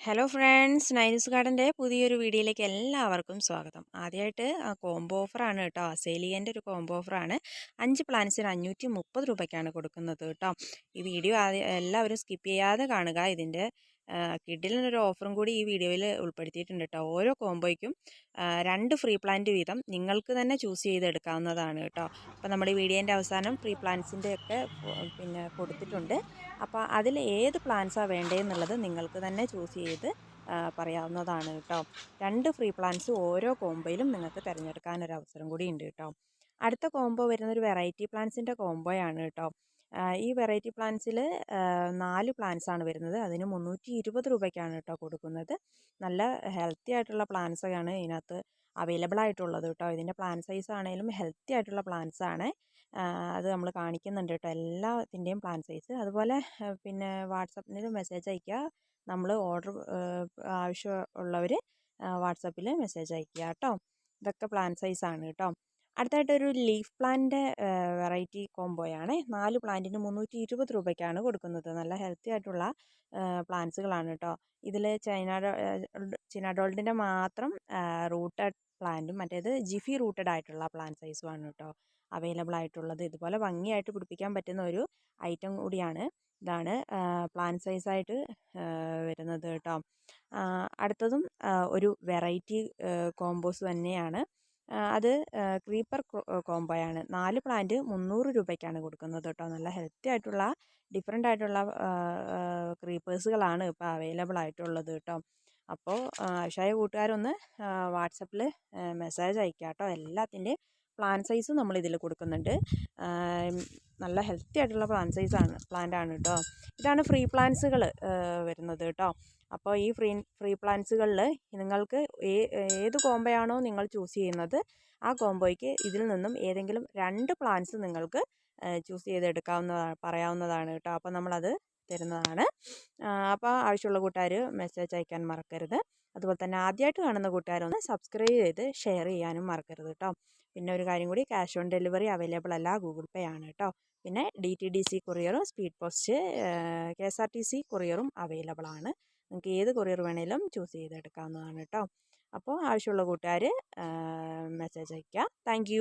Hello friends നൈനൂസ് ഗാർഡന്റെ പുതിയൊരു വീഡിയോയിലേക്ക് എല്ലാവർക്കും സ്വാഗതം. ആദ്യമായിട്ട് കോംബോ ഓഫറാണ് കേട്ടോ. അസേലിയന്റെ ഒരു കോംബോ ഓഫറാണ്. അഞ്ച് പ്ലാൻസിന് അഞ്ഞൂറ്റി മുപ്പത് രൂപയ്ക്കാണ് കൊടുക്കുന്നത് കേട്ടോ. ഈ വീഡിയോ എല്ലാവരും സ്കിപ്പ് ചെയ്യാതെ കാണുക. ഇതിന്റെ കിഡിലിനൊരു ഓഫറും കൂടി ഈ വീഡിയോയിൽ ഉൾപ്പെടുത്തിയിട്ടുണ്ട് കേട്ടോ. ഓരോ കോംബോയ്ക്കും രണ്ട് ഫ്രീ പ്ലാന്റ് വീതം നിങ്ങൾക്ക് തന്നെ ചൂസ് ചെയ്തെടുക്കാവുന്നതാണ് കേട്ടോ. അപ്പോൾ നമ്മുടെ വീഡിയോന്റെ അവസാനം ഫ്രീ പ്ലാന്റ്സിന്റെ ഒക്കെ പിന്നെ കൊടുത്തിട്ടുണ്ട്. അപ്പോൾ അതിൽ ഏത് പ്ലാന്റ്സാണ് വേണ്ടതെന്നുള്ളത് നിങ്ങൾക്ക് തന്നെ ചൂസ് ചെയ്ത് പറയാവുന്നതാണ് കേട്ടോ. രണ്ട് ഫ്രീ പ്ലാന്റ്സ് ഓരോ കോംബോയിലും നിങ്ങൾക്ക് തിരഞ്ഞെടുക്കാൻ ഒരു അവസരം കൂടി ഉണ്ട് കേട്ടോ. അടുത്ത കോംബോ വരുന്ന ഒരു വെറൈറ്റി പ്ലാന്റ്സിന്റെ കോംബോയാണ് കേട്ടോ. ഈ വെറൈറ്റി പ്ലാന്റ്സിൽ നാല് പ്ലാന്റ്സ് ആണ് വരുന്നത്. അതിന് മുന്നൂറ്റി ഇരുപത് രൂപയ്ക്കാണ് കേട്ടോ കൊടുക്കുന്നത്. നല്ല ഹെൽത്തി ആയിട്ടുള്ള പ്ലാന്റ്സൊക്കെയാണ് ഇതിനകത്ത് അവൈലബിൾ ആയിട്ടുള്ളത് കേട്ടോ. ഇതിന്റെ പ്ലാന്റ് സൈസ് ആണെങ്കിലും ഹെൽത്തി ആയിട്ടുള്ള പ്ലാന്റ്സ് ആണ് അത് നമ്മൾ കാണിക്കുന്നുണ്ട് കേട്ടോ എല്ലാത്തിന്റെയും പ്ലാന്റ് സൈസ്. അതുപോലെ പിന്നെ വാട്സപ്പിൽ മെസ്സേജ് അയയ്ക്കുക. നമ്മൾ ഓർഡർ ആവശ്യമുള്ളവർ വാട്സപ്പിൽ മെസ്സേജ് അയയ്ക്കുക കേട്ടോ. ഇതൊക്കെ സൈസ് ആണ് കേട്ടോ. അടുത്തായിട്ട് ഒരു ലീഫ് പ്ലാന്റിന്റെ വെറൈറ്റി കോംബോയാണ്. നാല് പ്ലാന്റിന് മുന്നൂറ്റി ഇരുപത് രൂപയ്ക്കാണ് കൊടുക്കുന്നത്. നല്ല ഹെൽത്തി ആയിട്ടുള്ള പ്ലാന്റ്സുകളാണ് കേട്ടോ ഇതിൽ ചൈന ചിനാഡോൾഡിന്റെ മാത്രം റൂട്ടഡ് പ്ലാന്റും മറ്റേത് ജിഫി റൂട്ടഡ് ആയിട്ടുള്ള പ്ലാന്റ് സൈസുമാണ് കേട്ടോ അവൈലബിൾ ആയിട്ടുള്ളത്. ഇതുപോലെ ഭംഗിയായിട്ട് പിടിപ്പിക്കാൻ പറ്റുന്ന ഒരു ഐറ്റം കൂടിയാണ്. ഇതാണ് പ്ലാന്റ് സൈസായിട്ട് വരുന്നത് കേട്ടോ അടുത്തതും ഒരു വെറൈറ്റി കോംബോസ് തന്നെയാണ്. അത് ക്രീപ്പർ കോംബോയാണ്. നാല് പ്ലാന്റ് മുന്നൂറ് രൂപയ്ക്കാണ് കൊടുക്കുന്നത് കേട്ടോ. നല്ല ഹെൽത്തി ആയിട്ടുള്ള ഡിഫറെന്റ് ആയിട്ടുള്ള ക്രീപ്പേഴ്സുകളാണ് ഇപ്പോൾ അവൈലബിൾ ആയിട്ടുള്ളത് കേട്ടോ. അപ്പോൾ ആവശ്യമായ കൂട്ടുകാരൊന്ന് വാട്സപ്പിൽ മെസ്സേജ് അയക്കുക കേട്ടോ എല്ലാത്തിന്റെയും പ്ലാൻ സൈസ് നമ്മൾ ഇതിൽ കൊടുക്കുന്നുണ്ട് നല്ല ഹെൽത്തി ആയിട്ടുള്ള പ്ലാൻ സൈസാണ് ആണ് കേട്ടോ ഇതാണ് ഫ്രീ പ്ലാന്റ്സുകൾ വരുന്നത് കേട്ടോ അപ്പോൾ ഈ ഫ്രീ ഫ്രീ പ്ലാന്റ്സുകളിൽ നിങ്ങൾക്ക് ഏത് കോംബോയാണോ നിങ്ങൾ ചൂസ് ചെയ്യുന്നത് ആ കോംബോയ്ക്ക് ഇതിൽ നിന്നും ഏതെങ്കിലും രണ്ട് പ്ലാന്റ്സ് നിങ്ങൾക്ക് ചൂസ് ചെയ്തെടുക്കാവുന്നതാണ് പറയാവുന്നതാണ് കേട്ടോ അപ്പോൾ നമ്മളത് തരുന്നതാണ്. അപ്പോൾ ആവശ്യമുള്ള കൂട്ടുകാർ മെസ്സേജ് അയക്കാൻ മറക്കരുത്. അതുപോലെ തന്നെ ആദ്യമായിട്ട് കാണുന്ന കൂട്ടുകാരൊന്ന് സബ്സ്ക്രൈബ് ചെയ്ത് ഷെയർ ചെയ്യാനും മറക്കരുത് കേട്ടോ പിന്നെ ഒരു കാര്യം കൂടി ക്യാഷ് ഓൺ ഡെലിവറി അവൈലബിൾ അല്ല ഗൂഗിൾ പേ ആണ് കേട്ടോ. പിന്നെ D T D C കൊറിയറും speed post K S R T C കൊറിയറും available ആണ്. നിങ്ങൾക്ക് ഏത് കൊറിയർ വേണേലും ചൂസ് ചെയ്തെടുക്കാവുന്നതാണ് കേട്ടോ. അപ്പോൾ ആവശ്യമുള്ള കൂട്ടുകാർ മെസ്സേജ് അയയ്ക്കുക താങ്ക്